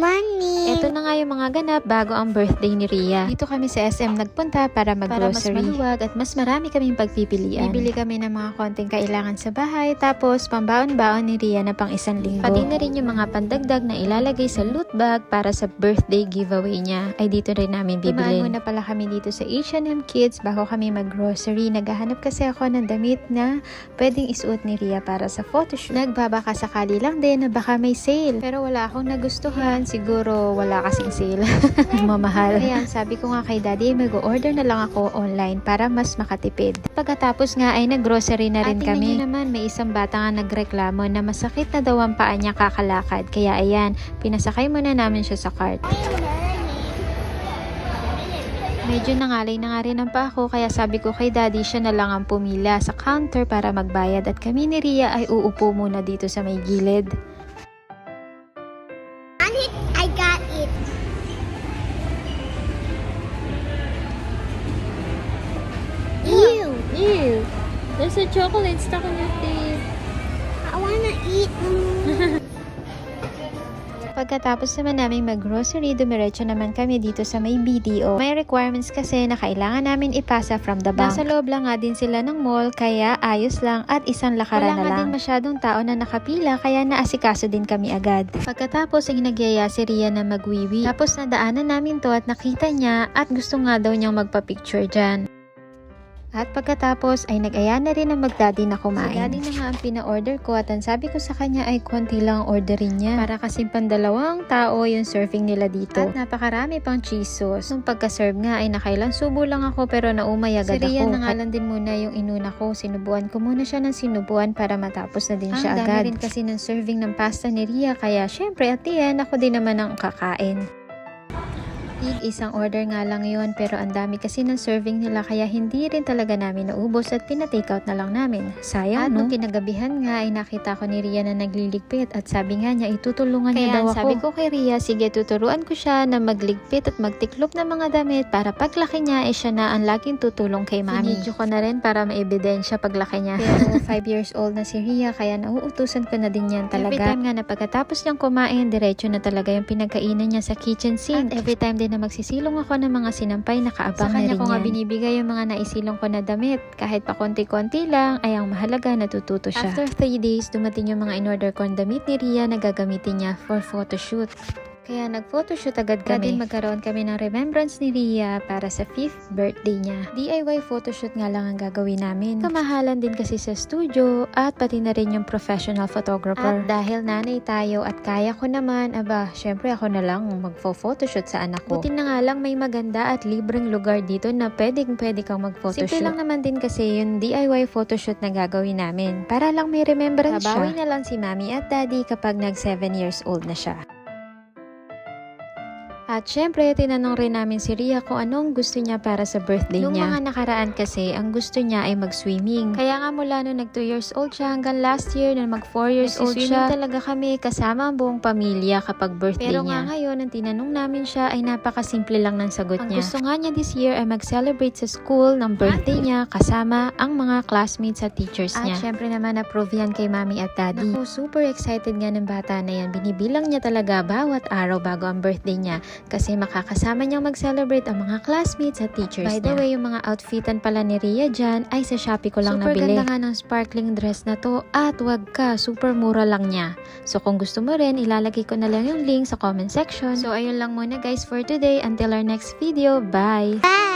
Мама Ito na nga yung mga ganap bago ang birthday ni Ria. Dito kami sa SM nagpunta para mag-grocery. Para mas maluwag at mas marami kaming pagpipilian. Bibili kami ng mga konting kailangan sa bahay tapos pambaon-baon ni Ria na pang isang linggo. Pati na rin yung mga pandagdag na ilalagay sa loot bag para sa birthday giveaway niya ay dito rin namin bibilin. Dumaan muna pala kami dito sa H&M Kids bago kami mag-grocery. Naghahanap kasi ako ng damit na pwedeng isuot ni Ria para sa photoshoot. Nagbabaka sakali lang din na baka may sale. Pero wala akong nagustuhan. Siguro wala kasing sale. Mamahal. Kaya sabi ko nga kay daddy, mag-order na lang ako online para mas makatipid. Pagkatapos nga ay nag-grocery na rin Ate, kami. ngayon naman may isang bata nga nagreklamo na masakit na daw ang paa niya kakalakad. Kaya ayan, pinasakay muna namin siya sa cart. Medyo nangalay na nga rin ang paa ko kaya sabi ko kay daddy siya na lang ang pumila sa counter para magbayad at kami ni Ria ay uupo muna dito sa may gilid. I got it. Ew. Ew! There's a chocolate stuck on your teeth. I wanna eat. Pagkatapos naman namin mag-grocery, dumiretso naman kami dito sa may BDO. May requirements kasi na kailangan namin ipasa from the bank. Nasa loob lang nga din sila ng mall, kaya ayos lang at isang lakaran Wala na lang. din masyadong tao na nakapila, kaya naasikaso din kami agad. Pagkatapos ay nagyaya si Ria na magwiwi. Tapos nadaanan namin to at nakita niya at gusto nga daw niyang magpa-picture dyan. At pagkatapos ay nag-aya na rin ang magdaddy na kumain. Si daddy na nga ang pina-order ko at ang sabi ko sa kanya ay konti lang ang orderin niya. Para kasi pandalawang tao yung serving nila dito. At napakarami pang cheese sauce. Nung pagka-serve nga ay nakailang subo lang ako pero naumay agad Si ako. Rian na lang din muna yung inuna ko. Sinubuan ko muna siya ng sinubuan para matapos na din Ang siya dami agad. rin kasi ng serving ng pasta ni Ria kaya syempre at the end ako din naman ang kakain. Tig isang order nga lang yon pero ang dami kasi ng serving nila kaya hindi rin talaga namin naubos at pina-take out na lang namin. Sayang At no? nung kinagabihan nga ay nakita ko ni Ria na nagliligpit at sabi nga niya itutulungan niya Kaya daw ang ako. sabi ko kay Ria, sige tuturuan ko siya na magligpit at magtiklop ng mga damit para paglaki niya ay siya na ang laging tutulong kay mami. Video ko na rin para maebidensya paglaki niya. Pero 5 years old na si Ria kaya nauutusan ko na din yan talaga. Every time nga na pagkatapos niyang kumain, diretso na talaga yung pinagkainan niya sa kitchen sink. At every time din na magsisilong ako ng mga sinampay, nakaabang Sa na kanya rin ko nga binibigay yung mga naisilong ko na damit. Kahit pa konti-konti lang, ay ang mahalaga natututo siya. After 3 days, dumating yung mga in-order kong damit ni Ria na gagamitin niya for photoshoot. Kaya nag-photoshoot agad Para kami. din magkaroon kami ng remembrance ni Ria para sa 5th birthday niya. DIY photoshoot nga lang ang gagawin namin. Kamahalan din kasi sa studio at pati na rin yung professional photographer. At dahil nanay tayo at kaya ko naman, aba, syempre ako na lang magfo-photoshoot sa anak ko. Buti na nga lang may maganda at libreng lugar dito na pwedeng pwede kang mag-photoshoot. Simple lang naman din kasi yung DIY photoshoot na gagawin namin. Para lang may remembrance Babawi siya. na lang si mami at daddy kapag nag 7 years old na siya. At syempre, tinanong rin namin si Ria kung anong gusto niya para sa birthday Nung niya. Nung mga nakaraan kasi, ang gusto niya ay mag-swimming. Kaya nga mula nung nag 2 years old siya hanggang last year nung mag 4 years old siya, talaga kami kasama ang buong pamilya kapag birthday Pero niya. nga ngayon, ang tinanong namin siya ay napakasimple lang ng sagot Ang niya. gusto nga niya this year ay mag-celebrate sa school ng birthday niya kasama ang mga classmates at teachers At niya. At syempre naman approve yan kay mami at daddy. Naku, super excited nga ng bata na yan. Binibilang niya talaga bawat araw bago ang birthday niya kasi makakasama niyang mag-celebrate ang mga classmates at teachers By the niya. way, yung mga outfitan pala ni Ria dyan ay sa Shopee ko lang Super nabili. ganda nga ng sparkling dress na to at wag ka, super mura lang niya. So kung gusto mo rin, ilalagay ko na lang yung link sa comment section. So ayun lang muna guys for today. Until our next video, bye! Bye.